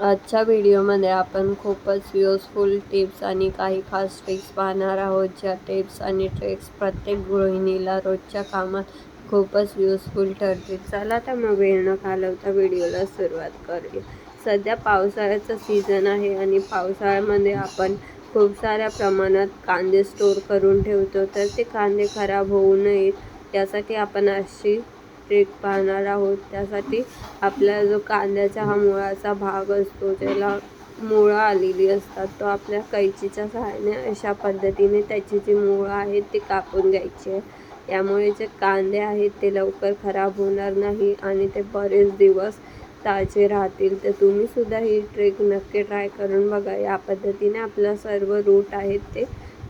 आजच्या व्हिडिओमध्ये आपण खूपच युजफुल टिप्स आणि काही खास ट्रिक्स पाहणार आहोत. ज्या टिप्स आणि ट्रिक्स प्रत्येक गृहिणीला रोजच्या कामात खूपच युजफुल ठरतील. चला तर मग वेळ न घालवता व्हिडिओला सुरुवात करूया. सध्या पावसाळ्याचं सीझन आहे आणि पावसाळ्यामध्ये आपण खूप साऱ्या प्रमाणात कांदे स्टोर करून ठेवतो. तर ते कांदे खराब होऊ नयेत. यासाठी आपण अशी ट्रेक पाहणार आहोत. त्यासाठी आपला जो कांद्याचा हा मुळाचा भाग असतो ज्याला मुळं आलेली असतात. तो आपल्या कैचीच्या सहाय्याने अशा पद्धतीने त्याची जी मुळं आहेत ती कापून घ्यायची आहे. यामुळे जे कांदे आहेत ते लवकर खराब होणार नाही आणि ते बरेच दिवस ताजे राहतील. तर तुम्हीसुद्धा ही ट्रेक नक्की ट्राय करून बघा. या पद्धतीने आपलं सर्व रूट आहेत ते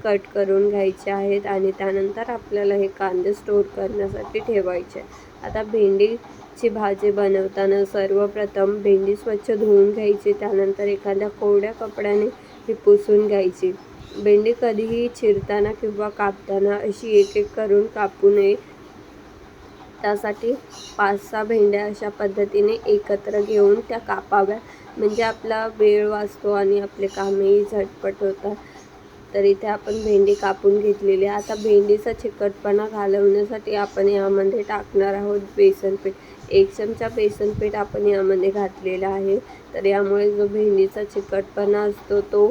कट करून घ्यायचे आहेत आणि त्यानंतर आपल्याला हे कांदे स्टोर करण्यासाठी ठेवायचे आता भेंडीची भाजी बनवताना सर्वप्रथम भेंडी स्वच्छ धुवून घ्यायची त्यानंतर एखाद्या कोरड्या कपड्याने ही पुसून घ्यायची. भेंडी कधीही चिरताना किंवा कापताना अशी एक एक करून कापू नये. त्यासाठी पाच सहा भेंड्या अशा पद्धतीने एकत्र घेऊन त्या कापाव्या. म्हणजे आपला वेळ वाचतो आणि आपले कामही झटपट होतात. तर इथे आपण भेंडी कापून घेतलेली आहे. आता भेंडीचा चिकटपणा घालवण्यासाठी आपण यामध्ये टाकणार आहोत बेसन पीठ. एक चमचा बेसन पीठ आपण यामध्ये घातलेला आहे. तर यामुळे जो भेंडीचा चिकटपणा असतो तो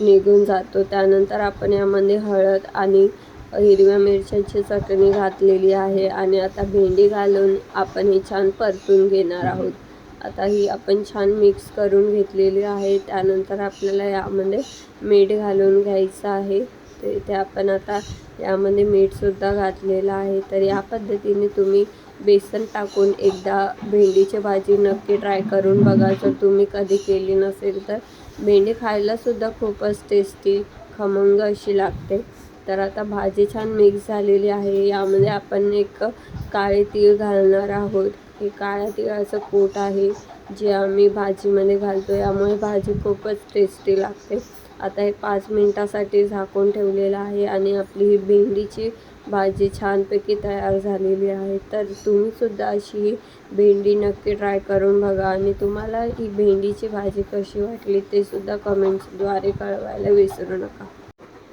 निघून जातो. त्यानंतर आपण यामध्ये हळद आणि हिरव्या मिरच्याची चटणी घातलेली आहे. आणि आता भेंडी घालून आपण ही छान परतून घेणार आहोत. आता ही आपण छान मिक्स करून घेतलेली आहे. त्यानंतर आपल्याला यामध्ये मीठ घालून घ्यायचं आहे. तर इथे आपण आता यामध्ये मीठसुद्धा घातलेलं आहे. तर या पद्धतीने तुम्ही बेसन टाकून एकदा भेंडीची भाजी नक्की ट्राय करून बघा. जर तुम्ही कधी केली नसेल तर. भेंडी खायलासुद्धा खूपच टेस्टी खमंग अशी लागते. तर आता भाजी छान मिक्स झालेली आहे. यामध्ये आपण एक काळे तीळ घालणार आहोत. हे काळ्या तिळाचं कोट आहे जे आम्ही भाजीमध्ये घालतो यामुळे भाजी खूपच टेस्टी लागते. आता हे पाच मिनटासाठी झाकून ठेवलेलं आहे आणि आपली ही भेंडीची भाजी छानपैकी तयार झालेली आहे. तर तुम्हीसुद्धा अशी ही भेंडी नक्की ट्राय करून बघा आणि तुम्हाला ही भेंडीची भाजी कशी वाटली ते सुद्धा कमेंट्सद्वारे कळवायला विसरू नका.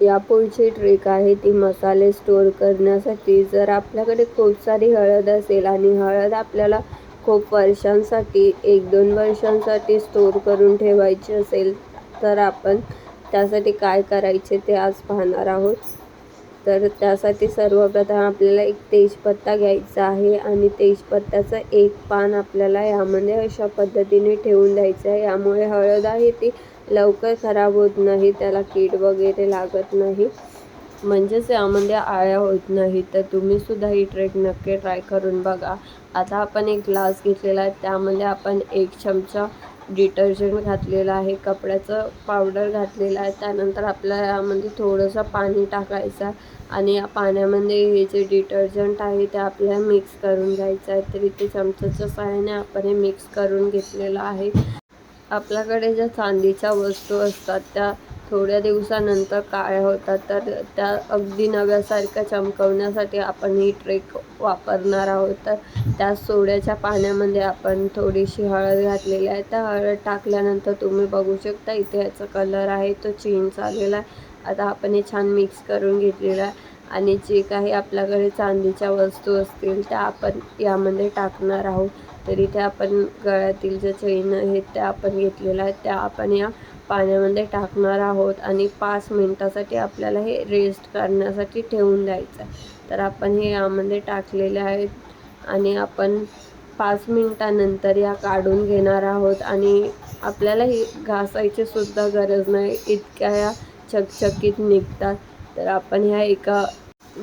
यापुढची ट्रिक आहे ती मसाले स्टोअर करण्यासाठी. जर आपल्याकडे खूप सारी हळद असेल आणि हळद आपल्याला खूप वर्षांसाठी एक दोन वर्षांसाठी स्टोअर करून ठेवायची असेल तर आपण त्यासाठी काय करायचे ते आज पाहणार आहोत. तर त्यासाठी सर्वप्रथम आपल्याला एक तेजपत्ता घ्यायचा आहे आणि तेजपत्त्याचं एक पान आपल्याला यामध्ये अशा पद्धतीने ठेवून द्यायचं आहे. यामुळे हळद आहे ती लवकर खराब होत नाही त्याला कीड वगैरे लागत नाही. म्हणजेच यामध्ये आळ्या होत नाही. तर तुम्हीसुद्धा ही ट्रेक नक्की ट्राय करून बघा. आता आपण एक ग्लास घेतलेला आहे. त्यामध्ये आपण एक चमचा डिटर्जंट घातलेला आहे. कपड्याचं पावडर घातलेलं आहे. त्यानंतर आपल्याला यामध्ये थोडंसं पाणी टाकायचं आहे. आणि या पाण्यामध्ये हे जे डिटर्जंट आहे ते आपल्याला मिक्स करून घ्यायचं आहे. तर इथे चमच्याच्या सहाय्याने आपण हे मिक्स करून घेतलेलं आहे. आपल्याकडे ज्या चांदीच्या वस्तू असतात त्या थोड्या दिवसानंतर काळ्या होतात तर त्या अगदी नव्यासारख्या चमकवण्यासाठी आपण ही ट्रेक वापरणार आहोत. तर त्या सोड्याच्या पाण्यामध्ये आपण थोडीशी हळद घातलेली आहे. त्या हळद टाकल्यानंतर तुम्ही बघू शकता इथे याचा कलर आहे तो चेंज झालेला आहे. आता आपण हे छान मिक्स करून घेतलेला आहे. आणि जे काही आपल्याकडे चांदीच्या वस्तू असतील त्या आपण यामध्ये टाकणार आहोत. तर इथे आपण गळ्यातील ज्या चैन आहेत त्या आपण घेतलेल्या आहेत. त्या आपण या पाण्यामध्ये टाकणार आहोत आणि पाच मिनटासाठी आपल्याला हे रेस्ट करण्यासाठी ठेवून द्यायचं आहे. तर आपण हे यामध्ये टाकलेले आहेत आणि आपण पाच मिनटानंतर या काढून घेणार आहोत आणि आपल्याला ही घासायची सुद्धा गरज नाही. इतक्या या चकचकीत निघतात. तर आपण ह्या एका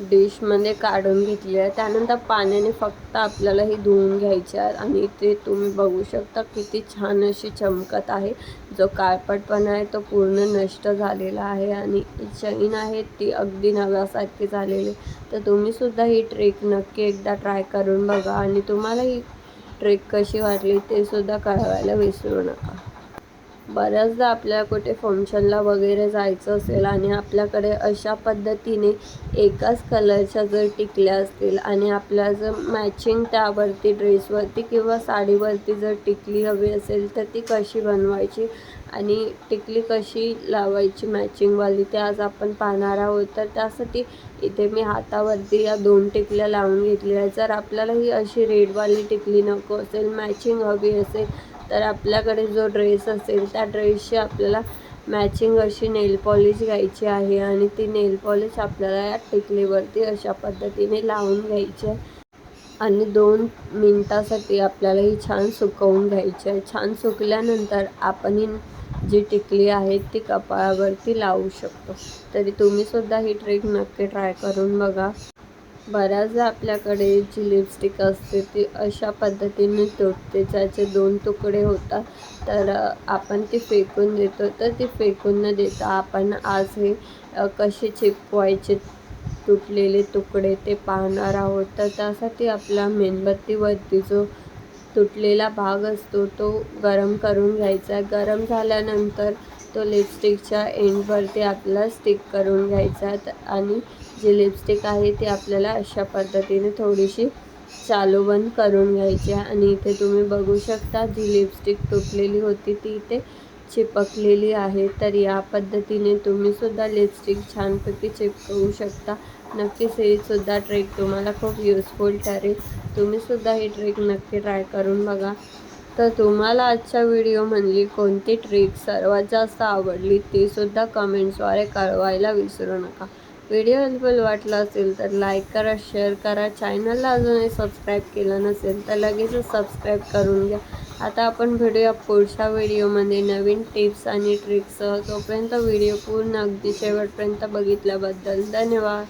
डिशमध्ये काढून घेतली आहे. त्यानंतर पाण्याने फक्त आपल्याला हे धुवून घ्यायचे आहे आणि ते तुम्ही बघू शकता किती छान अशी चमकत आहे. जो काळपटपणा आहे तो पूर्ण नष्ट झालेला आहे आणि चैन आहे ती अगदी नव्यासारखी झालेली तर तुम्हीसुद्धा ही ट्रेक नक्की एकदा ट्राय करून बघा आणि तुम्हाला ही ट्रेक कशी वाटली ते सुद्धा कळवायला विसरू नका. बऱ्याचदा आपल्याला कुठे फंक्शनला वगैरे जायचं असेल आणि आपल्याकडे अशा पद्धतीने एकाच कलरच्या जर टिकल्या असतील आणि आपल्या जर मॅचिंग त्यावरती ड्रेसवरती किंवा साडीवरती जर टिकली हवी असेल तर ती कशी बनवायची आणि टिकली कशी लावायची मॅचिंगवाली ते आज आपण पाहणार आहोत. तर त्यासाठी इथे मी हातावरती या दोन टिकल्या लावून घेतलेल्या जर आपल्याला ही अशी रेडवाली टिकली नको असेल मॅचिंग हवी असेल तर आपल्याकडे जो ड्रेस असेल त्या ड्रेसची आपल्याला मॅचिंग अशी नेल पॉलिश घ्यायची आहे आणि ती नेल पॉलिश आपल्याला या टिकलीवरती अशा पद्धतीने लावून घ्यायची आहे. आणि दोन मिनटासाठी आपल्याला ही छान सुकवून घ्यायची आहे. छान सुकल्यानंतर आपण ही जी टिकली आहे ती कपाळावरती लावू शकतो. तरी तुम्हीसुद्धा ही ट्रिक नक्की ट्राय करून बघा. बऱ्याचदा आपल्याकडे जी लिपस्टिक असते ती अशा पद्धतीने तुटते ज्याचे दोन तुकडे होतात. तर आपण ती फेकून देतो. तर ती फेकून न देता आपण आज हे कसे चिपवायचे तुटलेले तुकडे ते पाहणार आहोत. तर त्यासाठी आपला मेणबत्तीवरती जो तुटलेला भाग असतो तो गरम करून घ्यायचा. गरम झाल्यानंतर तो लिपस्टिकच्या एंडवरती आपला स्टिक करून घ्यायचा. आणि जी लिपस्टिक आहे ती आपल्याला अशा पद्धतीने थोडीशी चालू बंद करून घ्यायची आहे. आणि इथे तुम्ही बघू शकता जी लिपस्टिक तुटलेली होती ती इथे चिपकलेली आहे. तर या पद्धतीने तुम्हीसुद्धा लिपस्टिक छानपैकी चिपकवू शकता. नक्कीच ही सुद्धा तुम्हाला खूप युजफुल ठरेल. तुम्हीसुद्धा ही ट्रेक नक्की ट्राय करून बघा. तर तुम्हाला आजच्या व्हिडिओमधली कोणती ट्रिक सर्वात जास्त आवडली तीसुद्धा कमेंट्सद्वारे कळवायला विसरू नका. व्हिडिओ हेल्पफुल वाटला असेल तर लाईक करा शेअर करा. चॅनलला अजूनही सबस्क्राईब केलं नसेल तर लगेचच सबस्क्राईब करून घ्या. आता आपण भेटूया पुढच्या व्हिडिओमध्ये नवीन टिप्स आणि ट्रिक्ससह तोपर्यंत व्हिडिओ पूर्ण अगदी शेवटपर्यंत बघितल्याबद्दल धन्यवाद.